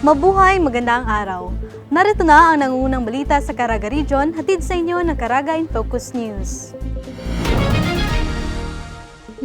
Mabuhay, magandang araw. Narito na ang nangungunang balita sa Caraga Region, hatid sa inyo ng Caraga in Focus News.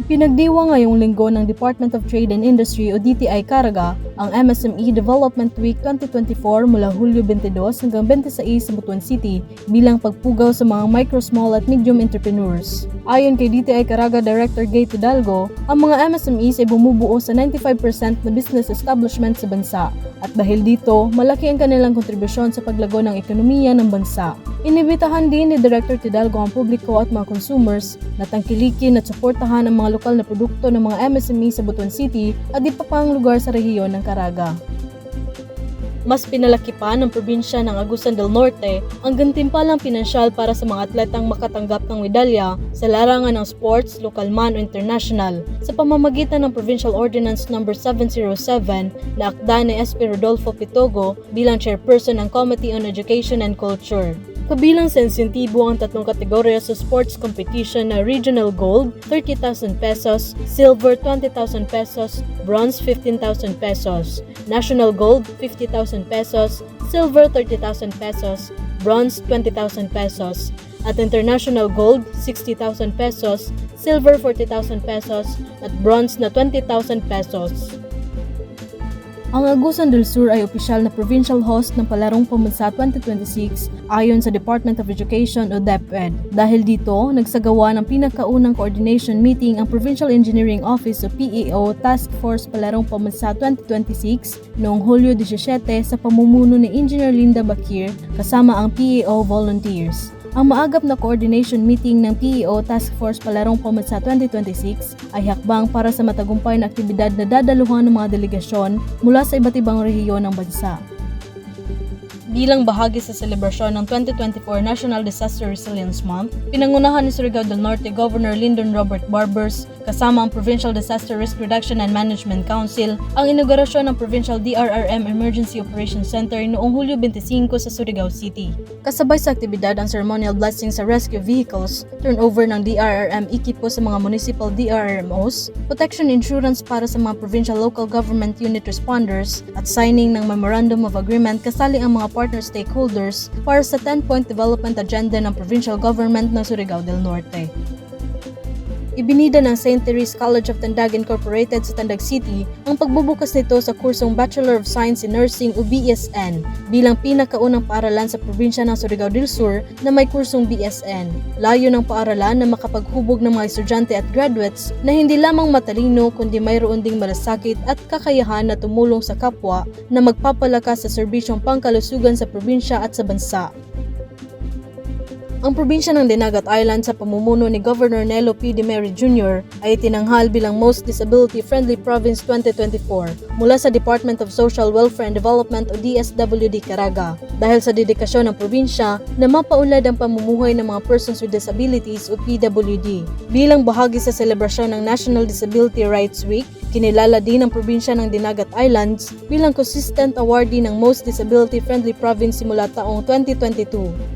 Ipinagdiwa ngayong linggo ng Department of Trade and Industry o DTI Caraga ang MSME Development Week 2024 mula Hulyo 22 hanggang 26 sa Butuan City bilang pagpugaw sa mga micro, small at medium entrepreneurs. Ayon kay DTI Caraga Director Gay Hidalgo, ang mga MSMEs ay bumubuo sa 95% na business establishment sa bansa at dahil dito, malaki ang kanilang kontribusyon sa paglago ng ekonomiya ng bansa. Inibitahan din ni Director Tidalgo ang publiko at mga consumers na tangkilikin at suportahan ang mga lokal na produkto ng mga MSME sa Butuan City at pang lugar sa rehiyon ng Caraga. Mas pinalaki pa ng probinsya ng Agusan del Norte ang gantimpalang pinansyal para sa mga atletang makatanggap ng medalya sa larangan ng sports, local man o international sa pamamagitan ng Provincial Ordinance No. 707 na akda ni SP Rodolfo Pitogo bilang chairperson ng Committee on Education and Culture. Kabilang sa insentibo ang tatlong kategorya sa sports competition na Regional Gold, 30,000 pesos, Silver, 20,000 pesos, Bronze, 15,000 pesos, National Gold, 50,000 pesos, Silver, 30,000 pesos, Bronze, 20,000 pesos, at International Gold, 60,000 pesos, Silver, 40,000 pesos, at Bronze na 20,000 pesos. Ang Agusan del Sur ay opisyal na provincial host ng Palarong Pambansa 2026 ayon sa Department of Education o DepEd. Dahil dito, nagsagawa ng pinakaunang coordination meeting ang Provincial Engineering Office o PEO Task Force Palarong Pambansa 2026 noong Hulyo 17 sa pamumuno ni Engineer Linda Bakir kasama ang PEO volunteers. Ang maagap na coordination meeting ng PEO Task Force Palarong Pambansa 2026 ay hakbang para sa matagumpay na aktibidad na dadaluhan ng mga delegasyon mula sa iba't ibang rehiyon ng bansa. Bilang bahagi sa selebrasyon ng 2024 National Disaster Resilience Month, pinangunahan ni Surigao del Norte Governor Lyndon Robert Barbers kasama ang Provincial Disaster Risk Reduction and Management Council ang inaugurasyon ng Provincial DRRM Emergency Operations Center noong Hulyo 25 sa Surigao City. Kasabay sa aktibidad ang ceremonial blessing sa rescue vehicles, turnover ng DRRM ekipo sa mga municipal DRRMOs, protection insurance para sa mga provincial local government unit responders, at signing ng Memorandum of Agreement kasali ang mga partner stakeholders para sa 10-point development agenda ng provincial government ng Surigao del Norte. Ibinida ng St. Therese College of Tandag Incorporated sa Tandag City ang pagbubukas nito sa kursong Bachelor of Science in Nursing o BSN bilang pinakaunang paaralan sa probinsya ng Surigao del Sur na may kursong BSN. Layo ng paaralan na makapaghubog ng mga estudyante at graduates na hindi lamang matalino kundi mayroon ding malasakit at kakayahan na tumulong sa kapwa na magpapalakas sa serbisyong pangkalusugan sa probinsya at sa bansa. Ang probinsya ng Dinagat Island sa pamumuno ni Governor Nelo P. De Mary Jr. ay tinanghal bilang Most Disability Friendly Province 2024 mula sa Department of Social Welfare and Development o DSWD Caraga dahil sa dedikasyon ng probinsya na mapaunlad ang pamumuhay ng mga persons with disabilities o PWD. Bilang bahagi sa selebrasyon ng National Disability Rights Week, Kinilala din ang probinsya ng Dinagat Islands bilang consistent awardee ng Most Disability Friendly Province simula taong 2022.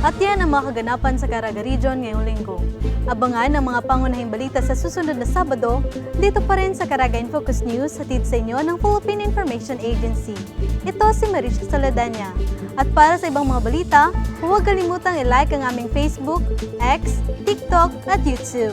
At yan ang mga kaganapan sa Caraga Region ngayong linggo. Abangan ang mga pangunahing balita sa susunod na Sabado dito pa rin sa Caraga in Focus News hatid sa inyo ng Philippine Information Agency. Ito si Marisha Saladanya. At para sa ibang mga balita, huwag kalimutang i-like ang aming Facebook, X, TikTok at YouTube.